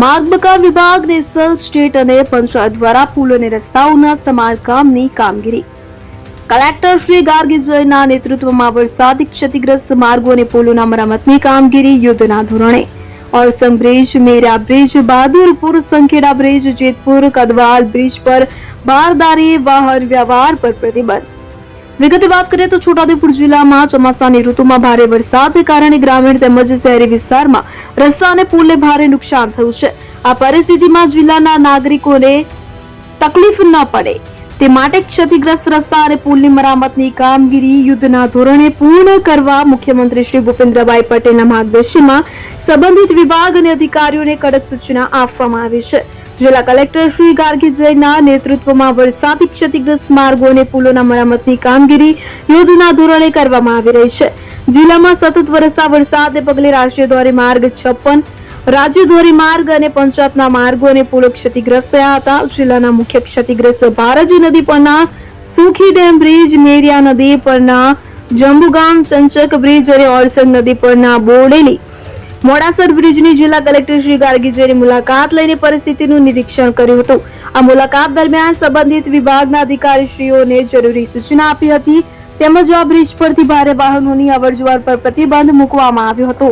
માર્ગ બકાર વિભાગ national state અને પંચાયત દ્વારા પુલ અને રસ્તાઓના સમારકામની કામગીરી. કલેક્ટર શ્રી ગાર્ગી નેતૃત્વમાં વરસાદી ક્ષતિગ્રસ્ત માર્ગો અને પુલોના મરામતની કામગીરી યુદ્ધના ધોરણે. Orsang bridge, Mera bridge, Bahadurpur, Sankheda bridge, Jetpur, Kadwal bridge પર બારદારી, વાહન વ્યવહાર પર પ્રતિબંધ. વિગતે વાત કરીએ તો છોટાઉદેપુર જિલ્લામાં ચોમાસાની ઋતુમાં ભારે વરસાદને કારણે ગ્રામીણ તેમજ શહેરી વિસ્તારમાં રસ્તા અને પુલને ભારે નુકસાન થયું છે. આ પરિસ્થિતિમાં જિલ્લાના નાગરિકોને તકલીફ ન પડે. તે માટે ક્ષતિગ્રસ્ત રસ્તા અને પુલની મરામતની કામગીરી યુદ્ધના ધોરણે પૂર્ણ કરવા મુખ્યમંત્રી શ્રી ભૂપેન્દ્રભાઈ પટેલના માર્ગદર્શનમાં સંબંધિત વિભાગ અને અધિકારીઓને કડક સૂચના આપવામાં આવી છે. જિલ્લા કલેક્ટર શ્રી ગાર્ગી જયના નેતૃત્વમાં વરસાદી ક્ષતિગ્રસ્ત માર્ગો અને પુલોના મરામતની કામગીરી યુદ્ધના ધોરણે કરવામાં આવી રહી છે. જિલ્લામાં સતત વરસતા વરસાદને પગલે રાષ્ટ્રીય ધોરીમાર્ગ છપ્પન, રાજ્ય ધોરીમાર્ગ અને પંચાયતના માર્ગો અને પુલો ક્ષતિગ્રસ્ત થયા હતા. જિલ્લાના મુખ્ય ક્ષતિગ્રસ્ત ભારાજી નદી પરના સુખી ડેમ બ્રિજ, મેરિયા નદી પરના જંબુગામ, ચંચક બ્રિજ અને ઓરસંગ નદી પરના બોડેલી મોડાસર બ્રિજની જિલ્લા કલેક્ટર શ્રી ગાર્ગીજેની મુલાકાત લઈને પરિસ્થિતિનું નિરીક્ષણ કર્યું હતું. આ મુલાકાત દરમિયાન સંબંધિત વિભાગના અધિકારીશ્રીઓને જરૂરી સૂચના આપી હતી, તેમજ આ બ્રિજ પરથી ભારે વાહનોની અવરજવર પર પ્રતિબંધ મૂકવામાં આવ્યો હતો.